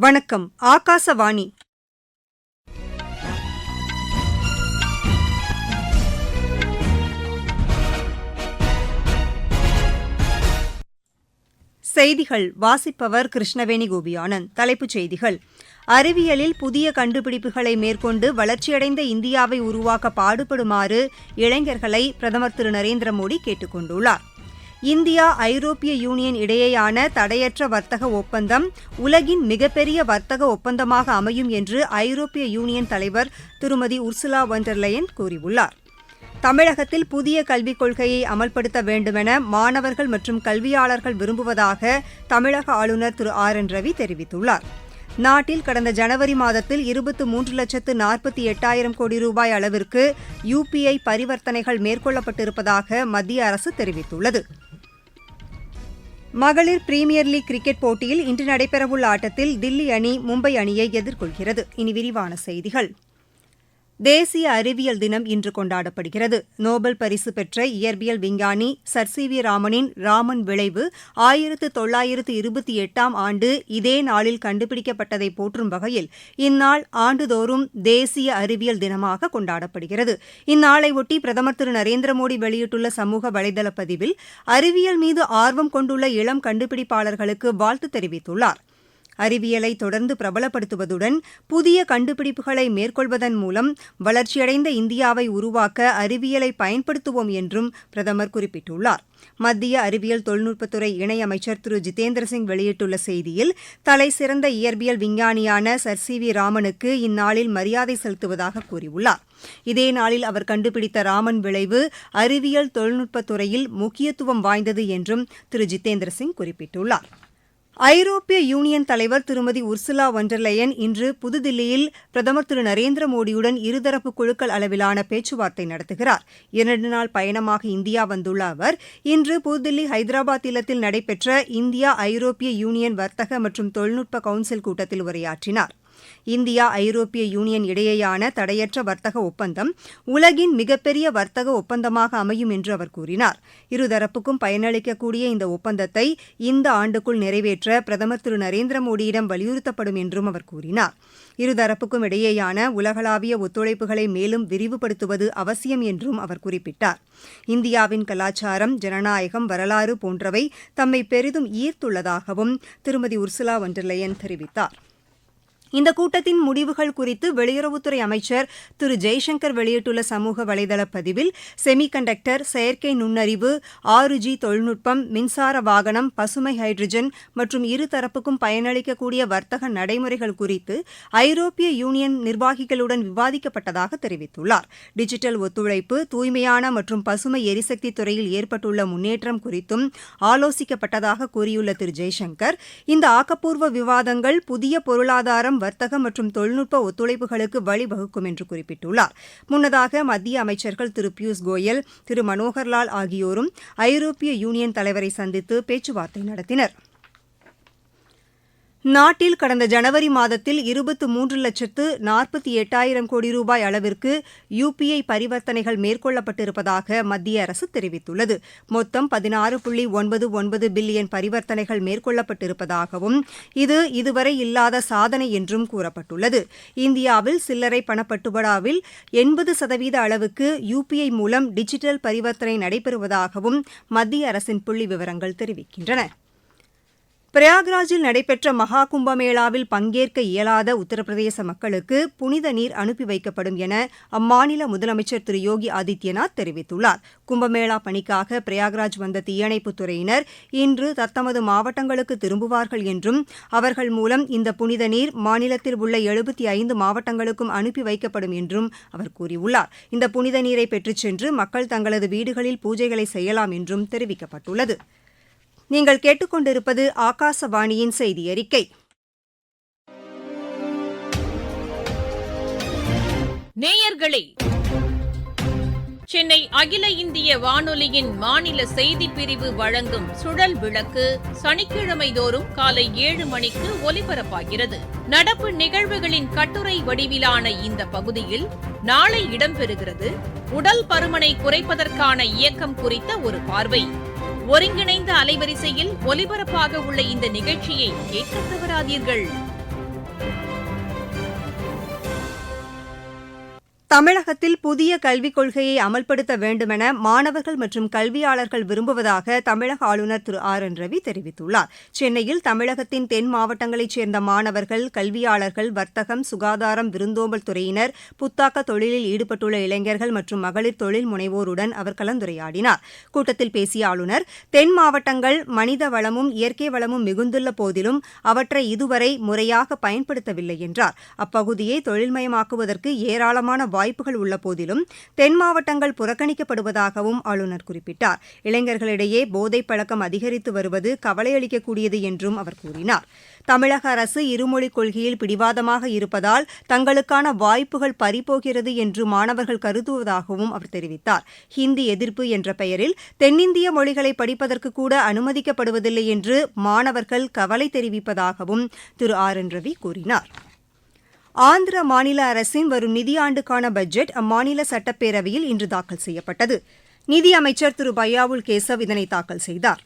வணக்கம் ஆகாசவாணி. செய்திகள் வாசிப்பவர் கிருஷ்ணவேணி கோபியானந்த். தலைப்புச் செய்திகள். அறிவியலில் புதிய கண்டுபிடிப்புகளை மேற்கொண்டு வளர்ச்சியடைந்த இந்தியாவை உருவாக்க பாடுபடுமாறு இளைஞர்களை பிரதமர் திரு நரேந்திர மோடி கேட்டுக் கொண்டுள்ளார் இந்தியா ஐரோப்பிய யூனியன் இடையேயான தடையற்ற வர்த்தக ஒப்பந்தம் உலகின் மிகப்பெரிய வர்த்தக ஒப்பந்தமாக அமையும் என்று ஐரோப்பிய யூனியன் தலைவர் திருமதி உர்சுலா வொண்டர்லயன் கூறியுள்ளார். தமிழகத்தில் புதிய கல்விக் கொள்கையை அமல்படுத்த வேண்டுமென மாணவர்கள் மற்றும் கல்வியாளர்கள் விரும்புவதாக தமிழக ஆளுநர் திரு ஆர் என் ரவி தெரிவித்துள்ளார். நாட்டில் கடந்த ஜனவரி மாதத்தில் இருபத்து மூன்று லட்சத்து நாற்பத்தி எட்டாயிரம் கோடி ரூபாய் அளவிற்கு யுபிஐ பரிவர்த்தனைகள் மேற்கொள்ளப்பட்டிருப்பதாக மத்திய அரசு தெரிவித்துள்ளது. மகளிர் பிரீமியர் லீக் கிரிக்கெட் போட்டியில் இன்று நடைபெறவுள்ள ஆட்டத்தில் தில்லி அணி மும்பை அணியை எதிர்கொள்கிறது. இனி விரிவான செய்திகள். தேசிய அறிவியல் தினம் இன்று கொண்டாடப்படுகிறது. நோபல் பரிசு பெற்ற இயற்பியல் விஞ்ஞானி சர் சி வி ராமனின் ராமன் விளைவு ஆயிரத்து தொள்ளாயிரத்து இருபத்தி எட்டாம் ஆண்டு இதே நாளில் கண்டுபிடிக்கப்பட்டதை போற்றும் வகையில் இந்நாள் ஆண்டுதோறும் தேசிய அறிவியல் தினமாக கொண்டாடப்படுகிறது. இந்நாளையொட்டி பிரதமர் திரு நரேந்திர மோடி வெளியிட்டுள்ள சமூக வலைதள பதிவில் அறிவியல் மீது ஆர்வம் கொண்டுள்ள இளம் கண்டுபிடிப்பாளர்களுக்கு வாழ்த்து தெரிவித்துள்ளார். அறிவியலை தொடர்ந்து பிரபலப்படுத்துவதுடன் புதிய கண்டுபிடிப்புகளை மேற்கொள்வதன் மூலம் வளர்ச்சியடைந்த இந்தியாவை உருவாக்க அறிவியலை பயன்படுத்துவோம் என்றும் பிரதமர் குறிப்பிட்டுள்ளார். மத்திய அறிவியல் தொழில்நுட்பத்துறை இணையமைச்சர் திரு. ஜிதேந்திர சிங் வெளியிட்டுள்ள செய்தியில் தலை சிறந்த இயற்பியல் விஞ்ஞானியான சர் சி வி ராமனுக்கு இந்நாளில் மரியாதை செலுத்துவதாக கூறியுள்ளார். இதே நாளில் அவர் கண்டுபிடித்த ராமன் விளைவு அறிவியல் தொழில்நுட்பத்துறையில் முக்கியத்துவம் வாய்ந்தது என்றும் திரு. ஜிதேந்திர சிங் குறிப்பிட்டுள்ளார். ஐரோப்பிய யூனியன் தலைவர் திருமதி உர்சுலா வண்டர்லயன் இன்று புதுதில்லியில் பிரதமர் திரு நரேந்திர மோடியுடன் இருதரப்பு குழுக்கள் அளவிலான பேச்சுவார்த்தை நடத்துகிறார். இரண்டு நாள் பயணமாக இந்தியா வந்துள்ள அவர் இன்று புதுதில்லி ஹைதராபாத் இல்லத்தில் நடைபெற்ற இந்தியா ஐரோப்பிய யூனியன் வர்த்தக மற்றும் தொழில்நுட்ப கவுன்சில் கூட்டத்தில் உரையாற்றினார். இந்தியா ஐரோப்பிய யூனியன் இடையேயான தடையற்ற வர்த்தக ஒப்பந்தம் உலகின் மிகப்பெரிய வர்த்தக ஒப்பந்தமாக அமையும் என்று அவர் கூறினார். இருதரப்புக்கும் பயனளிக்கக்கூடிய இந்த ஒப்பந்தத்தை இந்த ஆண்டுக்குள் நிறைவேற்ற பிரதமர் திரு நரேந்திர மோடியிடம் வலியுறுத்தப்படும் என்றும் அவர் கூறினார். இருதரப்புக்கும் இடையேயான உலகளாவிய ஒத்துழைப்புகளை மேலும் விரிவுபடுத்துவது அவசியம் என்றும் அவர் குறிப்பிட்டார். இந்தியாவின் கலாச்சாரம் ஜனநாயகம் வரலாறு போன்றவை தம்மை பெரிதும் ஈர்த்துள்ளதாகவும் திருமதி உர்சுலா வொண்டர்லயன் தெரிவித்தார். இந்த கூட்டத்தின் முடிவுகள் குறித்து வெளியுறவுத்துறை அமைச்சர் திரு. ஜெய்சங்கர் வெளியிட்டுள்ள சமூக வலைதள பதிவில் செமிகண்டக்டர் செயற்கை நுண்ணறிவு ஆறு ஜி தொழில்நுட்பம் மின்சார வாகனம் பசுமை ஹைட்ரஜன் மற்றும் இருதரப்புக்கும் பயனளிக்கக்கூடிய வர்த்தக நடைமுறைகள் குறித்து ஐரோப்பிய யூனியன் நிர்வாகிகளுடன் விவாதிக்கப்பட்டதாக தெரிவித்துள்ளார். டிஜிட்டல் ஒத்துழைப்பு தூய்மையான மற்றும் பசுமை எரிசக்தி துறையில் ஏற்பட்டுள்ள முன்னேற்றம் குறித்தும் ஆலோசிக்கப்பட்டதாக கூறியுள்ள திரு. ஜெய்சங்கர் இந்த ஆக்கப்பூர்வ விவாதங்கள் புதிய பொருளாதாரம் வர்த்தகம் மற்றும் தொழில்நுட்ப ஒத்துழைப்புகளுக்கு வழிவகுக்கும் என்று குறிப்பிட்டுள்ளார். முன்னதாக மத்திய அமைச்சர்கள் திரு பியூஷ் கோயல் திரு மனோகர்லால் ஆகியோரும் ஐரோப்பிய யூனியன் தலைவரை சந்தித்து பேச்சுவார்த்தை நடத்தினர். நாட்டில் கடந்த ஜனவரி மாதத்தில் இருபத்து மூன்று லட்சத்து நாற்பத்தி எட்டாயிரம் கோடி ரூபாய் அளவிற்கு யுபிஐ பரிவர்த்தனைகள் மேற்கொள்ளப்பட்டிருப்பதாக மத்திய அரசு தெரிவித்துள்ளது. மொத்தம் பதினாறு புள்ளி ஒன்பது ஒன்பது பில்லியன் பரிவர்த்தனைகள் மேற்கொள்ளப்பட்டிருப்பதாகவும் இது இதுவரை இல்லாத சாதனை என்றும் கூறப்பட்டுள்ளது. இந்தியாவில் சில்லறை பணப்பட்டுவடாவில் எண்பது சதவீத அளவுக்கு யுபிஐ மூலம் டிஜிட்டல் பரிவர்த்தனை நடைபெறுவதாகவும் மத்திய அரசின் புள்ளி விவரங்கள் தெரிவிக்கின்றன. பிரயாக்ராஜில் நடைபெற்ற மகா கும்பமேளாவில் பங்கேற்க இயலாத உத்தரப்பிரதேச மக்களுக்கு புனித நீர் அனுப்பி வைக்கப்படும் என அம்மாநில முதலமைச்சர் திரு யோகி ஆதித்யநாத் தெரிவித்துள்ளார். கும்பமேளா பணிக்காக பிரயாக்ராஜ் வந்த தீயணைப்புத் துறையினர் இன்று தத்தமது மாவட்டங்களுக்கு திரும்புவார்கள் என்றும் அவர்கள் மூலம் இந்த புனித நீர் மாநிலத்தில் உள்ள எழுபத்தி ஐந்து மாவட்டங்களுக்கும் அனுப்பி வைக்கப்படும் என்றும் அவர் கூறியுள்ளார். இந்த புனித நீரை பெற்றுச் சென்று மக்கள் தங்களது வீடுகளில் பூஜைகளை செய்யலாம் என்றும் தெரிவிக்கப்பட்டுள்ளது. நீங்கள் கேட்டுக்கொண்டிருப்பது ஆகாசவாணியின் செய்தி அறிக்கை நேயர்களே சென்னை அகில இந்திய வானொலியின் மாநில செய்திப் பிரிவு வழங்கும் சுழல் விளக்கு சனிக்கிழமை தோறும் காலை ஏழு மணிக்கு ஒலிபரப்பாகிறது. நடப்பு நிகழ்வுகளின் கட்டுரை வடிவிலான இந்த பகுதியில் நாளை இடம்பெறுகிறது. உடல் பருமனை குறைப்பதற்கான இயக்கம் குறித்த ஒரு பார்வை. ஒருங்கிணைந்த அலைவரிசையில் ஒலிபரப்பாக உள்ள இந்த நிகழ்ச்சியை கேட்க தவறாதீர்கள். தமிழகத்தில் புதிய கல்விக் கொள்கையை அமல்படுத்த வேண்டுமென மாணவர்கள் மற்றும் கல்வியாளர்கள் விரும்புவதாக தமிழக ஆளுநர் திரு ஆர் என் ரவி தெரிவித்துள்ளார். சென்னையில் தமிழகத்தின் தென் மாவட்டங்களைச் சேர்ந்த மாணவர்கள் கல்வியாளர்கள் வர்த்தகம் சுகாதாரம் விருந்தோம்பல் துறையினர் புத்தாக்க தொழிலில் ஈடுபட்டுள்ள இளைஞர்கள் மற்றும் மகளிர் தொழில் முனைவோருடன் அவர் கலந்துரையாடினார். கூட்டத்தில் பேசிய ஆளுநர் தென் மாவட்டங்கள் மனித வளமும் இயற்கை வளமும் மிகுந்துள்ள போதிலும் அவற்றை இதுவரை முறையாக பயன்படுத்தவில்லை என்றார். அப்பகுதியை தொழில்மயமாக்குவதற்கு ஏராளமான வாய்ப்புகள் உள்ள போதிலும் தென் மாவட்டங்கள் புறக்கணிக்கப்படுவதாகவும் ஆளுநர் குறிப்பிட்டார். இளைஞர்களிடையே போதைப் பழக்கம் அதிகரித்து வருவது கவலையளிக்கக்கூடியது என்றும் அவர் கூறினார். தமிழக அரசு இருமொழிக் கொள்கையில் பிடிவாதமாக இருப்பதால் தங்களுக்கான வாய்ப்புகள் பறிபோகிறது என்று மாணவர்கள் கருதுவதாகவும் அவர் தெரிவித்தார். ஹிந்தி எதிர்ப்பு என்ற பெயரில் தென்னிந்திய மொழிகளை படிப்பதற்கு கூட அனுமதிக்கப்படுவதில்லை என்று மாணவர்கள் கவலை தெரிவிப்பதாகவும் திரு ஆர் என் ரவி கூறினார். ஆந்திர மாநில அரசின் வரும் நிதியாண்டுக்கான பட்ஜெட் அம்மாநில சட்டப்பேரவையில் இன்று தாக்கல் செய்யப்பட்டது. நிதியமைச்சர் திரு பையாவுல் கேசவ் இதனை தாக்கல் செய்தார்.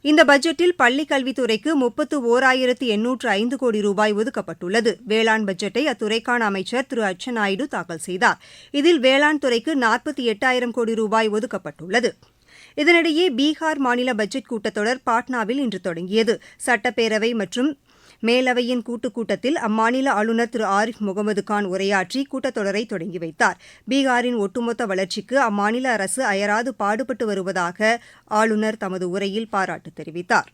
இந்த பட்ஜெட்டில் பள்ளிக் கல்வித்துறைக்கு முப்பத்து ஓராயிரத்து எண்ணூற்று ஐந்து கோடி ரூபாய் ஒதுக்கப்பட்டுள்ளது. வேளாண் பட்ஜெட்டை அத்துறைக்கான அமைச்சர் திரு அச்சநாயுடு தாக்கல் செய்தார். இதில் வேளாண் துறைக்கு நாற்பத்தி எட்டாயிரம் கோடி ரூபாய் ஒதுக்கப்பட்டுள்ளது. இதனிடையே பீகார் மாநில பட்ஜெட் கூட்டத்தொடர் பாட்னாவில் இன்று தொடங்கியது. சட்டப்பேரவை மற்றும் மேலவையின் கூட்டுக் கூட்டத்தில் அம்மாநில ஆளுநர் திரு ஆரிஃப் முகமது கான் உரையாற்றி கூட்டத்தொடரை தொடங்கி வைத்தார். பீகாரின் ஒட்டுமொத்த வளர்ச்சிக்கு அம்மாநில அரசு அயராது பாடுபட்டு வருவதாக ஆளுநர் தமது உரையில் பாராட்டு தெரிவித்தார்.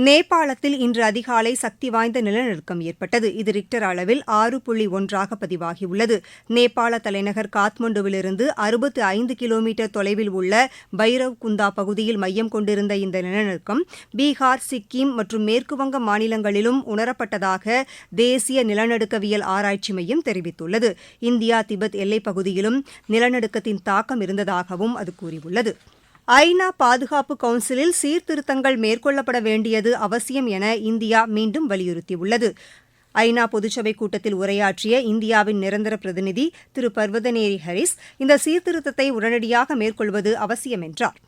நேபாளத்தில் இன்று அதிகாலை சக்தி வாய்ந்த நிலநடுக்கம் ஏற்பட்டது. இது ரிக்டர் அளவில் ஆறு புள்ளி ஒன்றாக பதிவாகியுள்ளது. நேபாள தலைநகர் காத்மண்டுவிலிருந்து அறுபத்து ஐந்து கிலோமீட்டர் தொலைவில் உள்ள பைரவ் குந்தா பகுதியில் மையம் கொண்டிருந்த இந்த நிலநடுக்கம் பீகார் சிக்கிம் மற்றும் மேற்குவங்க மாநிலங்களிலும் உணரப்பட்டதாக தேசிய நிலநடுக்கவியல் ஆராய்ச்சி மையம் தெரிவித்துள்ளது. இந்தியா திபெத் எல்லைப் பகுதியிலும் நிலநடுக்கத்தின் தாக்கம் இருந்ததாகவும் அது கூறியுள்ளது. ஐநா பாதுகாப்பு கவுன்சிலில் சீர்திருத்தங்கள் மேற்கொள்ளப்பட வேண்டியது அவசியம் என இந்தியா மீண்டும் வலியுறுத்தியுள்ளது. ஐநா பொதுச்சபை கூட்டத்தில் உரையாற்றிய இந்தியாவின் நிரந்தர பிரதிநிதி திரு பர்வதநேரி ஹரிஸ் இந்த சீர்திருத்தத்தை உடனடியாக மேற்கொள்வது அவசியம் என்றார்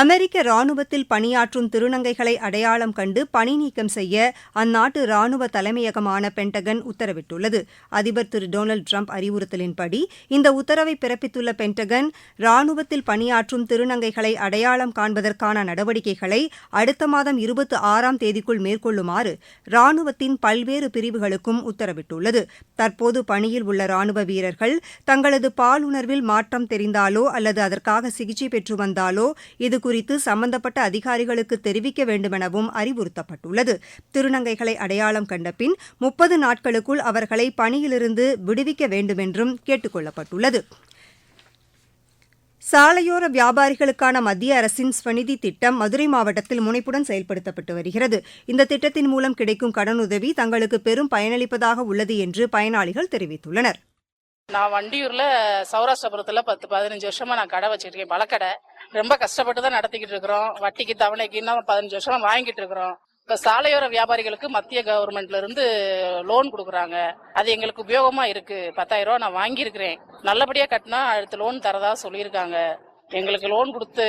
அமெரிக்க ராணுவத்தில் பணியாற்றும் திருநங்கைகளை அடையாளம் கண்டு பணி நீக்கம் செய்ய அந்நாட்டு ராணுவ தலைமையகமான பென்டகன் உத்தரவிட்டுள்ளது. அதிபர் திரு டொனால்டு ட்ரம்ப் அறிவுறுத்தலின்படி இந்த உத்தரவை பிறப்பித்துள்ள பென்டகன் ராணுவத்தில் பணியாற்றும் திருநங்கைகளை அடையாளம் காண்பதற்கான நடவடிக்கைகளை அடுத்த மாதம் இருபத்தி ஆறாம் தேதிக்குள் மேற்கொள்ளுமாறு ராணுவத்தின் பல்வேறு பிரிவுகளுக்கும் உத்தரவிட்டுள்ளது. தற்போது பணியில் உள்ள ராணுவ வீரர்கள் தங்களது பாலுணர்வில் மாற்றம் தெரிந்தாலோ அல்லது அதற்காக சிகிச்சை பெற்று வந்தாலோ இது குறித்து சம்பந்தப்பட்ட அதிகாரிகளுக்கு தெரிவிக்க வேண்டுமெனவும் அறிவுறுத்தப்பட்டுள்ளது. திருநங்கைகளை அடையாளம் கண்டபின் முப்பது நாட்களுக்குள் அவர்களை பணியிலிருந்து விடுவிக்க வேண்டுமென்றும் கேட்டுக் கொள்ளப்பட்டுள்ளது சாலையோர வியாபாரிகளுக்கான மத்திய அரசின் ஸ்வநிதி திட்டம் மதுரை மாவட்டத்தில் முனைப்புடன் செயல்படுத்தப்பட்டு வருகிறது. இந்த திட்டத்தின் மூலம் கிடைக்கும் கடனுதவி தங்களுக்கு பெரும் பயனளிப்பதாக உள்ளது என்று பயனாளிகள் தெரிவித்துள்ளனர். நான் வண்டியூர்ல சௌராஷ்டிரபுரத்துல பத்து பதினஞ்சு வருஷமா நான் கடை வச்சிருக்கேன் பழக்கடை. ரொம்ப கஷ்டப்பட்டு தான் நடத்திக்கிட்டு இருக்கிறோம். வட்டிக்கு தவணைக்கு இன்னும் பதினஞ்சு வருஷம் வாங்கிட்டு இருக்கிறோம். இப்ப சாலையோர வியாபாரிகளுக்கு மத்திய கவர்மெண்ட்ல இருந்து லோன் கொடுக்குறாங்க. அது எங்களுக்கு உபயோகமா இருக்கு. பத்தாயிரம் ரூபா நான் வாங்கியிருக்கிறேன். நல்லபடியா கட்டினா அடுத்த லோன் தரதா சொல்லியிருக்காங்க. எங்களுக்கு லோன் கொடுத்து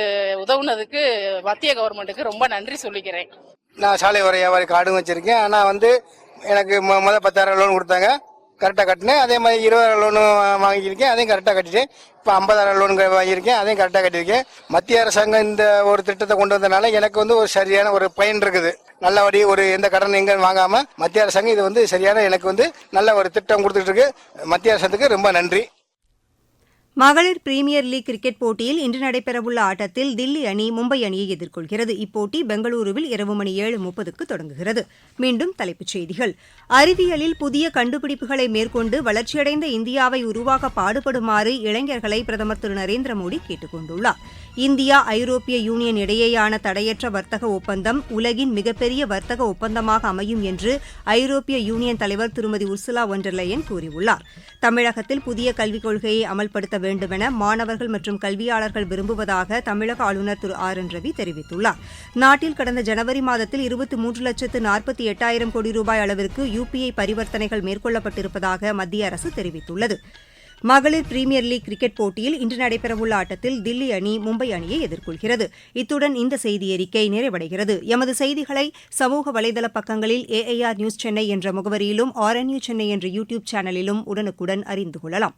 உதவுனதுக்கு மத்திய கவர்மெண்ட்டுக்கு ரொம்ப நன்றி சொல்லிக்கிறேன். நான் சாலை வர வியாபாரி கார்டும் வச்சிருக்கேன். ஆனால் வந்து எனக்கு முதல் பத்தாயிரம் லோன் கொடுத்தாங்க. கரெக்டாக கட்டினேன். அதே மாதிரி இருபதாயிரம் லோனு வாங்கியிருக்கேன். அதையும் கரெக்டாக கட்டிட்டேன். இப்போ ஐம்பதாயிரம் லோன் வாங்கியிருக்கேன். அதையும் கரெக்டாக கட்டியிருக்கேன். மத்திய அரசாங்கம் இந்த ஒரு திட்டத்தை கொண்டு வந்தனால எனக்கு வந்து ஒரு சரியான ஒரு பயன் இருக்குது. நல்லபடி ஒரு எந்த கடன் எங்க வாங்காம மத்திய அரசாங்கம் இது வந்து சரியான எனக்கு வந்து நல்ல ஒரு திட்டம் கொடுத்துட்டு இருக்கு. மத்திய அரசாங்கத்துக்கு ரொம்ப நன்றி. மகளிர் பிரீமியர் லீக் கிரிக்கெட் போட்டியில் இன்று நடைபெறவுள்ள ஆட்டத்தில் தில்லி அணி மும்பை அணியை எதிர்கொள்கிறது. இப்போட்டி பெங்களூருவில் இரவு மணி ஏழு முப்பதுக்கு தொடங்குகிறது. மீண்டும் தலைப்புச் செய்திகள். அறிவியலில் புதிய கண்டுபிடிப்புகளை மேற்கொண்டு வளர்ச்சியடைந்த இந்தியாவை உருவாக்க பாடுபடுமாறு இளைஞர்களை பிரதமர் திரு நரேந்திர மோடி கேட்டுக் கொண்டுள்ளார் இந்தியா ஐரோப்பிய யூனியன் இடையேயான தடையற்ற வர்த்தக ஒப்பந்தம் உலகின் மிகப்பெரிய வர்த்தக ஒப்பந்தமாக அமையும் என்று ஐரோப்பிய யூனியன் தலைவர் திருமதி உர்சுலா ஒன்றர்லயன் கூறியுள்ளார். தமிழகத்தில் புதிய கல்விக் கொள்கையை அமல்படுத்த வேண்டுமென மாணவர்கள் மற்றும் கல்வியாளர்கள் விரும்புவதாக தமிழக ஆளுநர் திரு ஆர் என் ரவி தெரிவித்துள்ளார். நாட்டில் கடந்த ஜனவரி மாதத்தில் இருபத்தி மூன்று லட்சத்து நாற்பத்தி எட்டாயிரம் கோடி ரூபாய் அளவிற்கு யுபிஐ பரிவர்த்தனைகள் மேற்கொள்ளப்பட்டிருப்பதாக மத்திய அரசு தெரிவித்துள்ளது. மகளிர் பிரீமியர் லீக் கிரிக்கெட் போட்டியில் இன்று நடைபெறவுள்ள ஆட்டத்தில் தில்லி அணி மும்பை அணியை எதிர்கொள்கிறது. இத்துடன் இந்த செய்தி அறிக்கை நிறைவடைகிறது. எமது செய்திகளை சமூக வலைதள பக்கங்களில் ஏஐஆர் நியூஸ் சென்னை என்ற முகவரியிலும் ஆர்என்யூ சென்னை என்ற யூ டியூப் சேனலிலும் உடனுக்குடன் அறிந்து கொள்ளலாம்.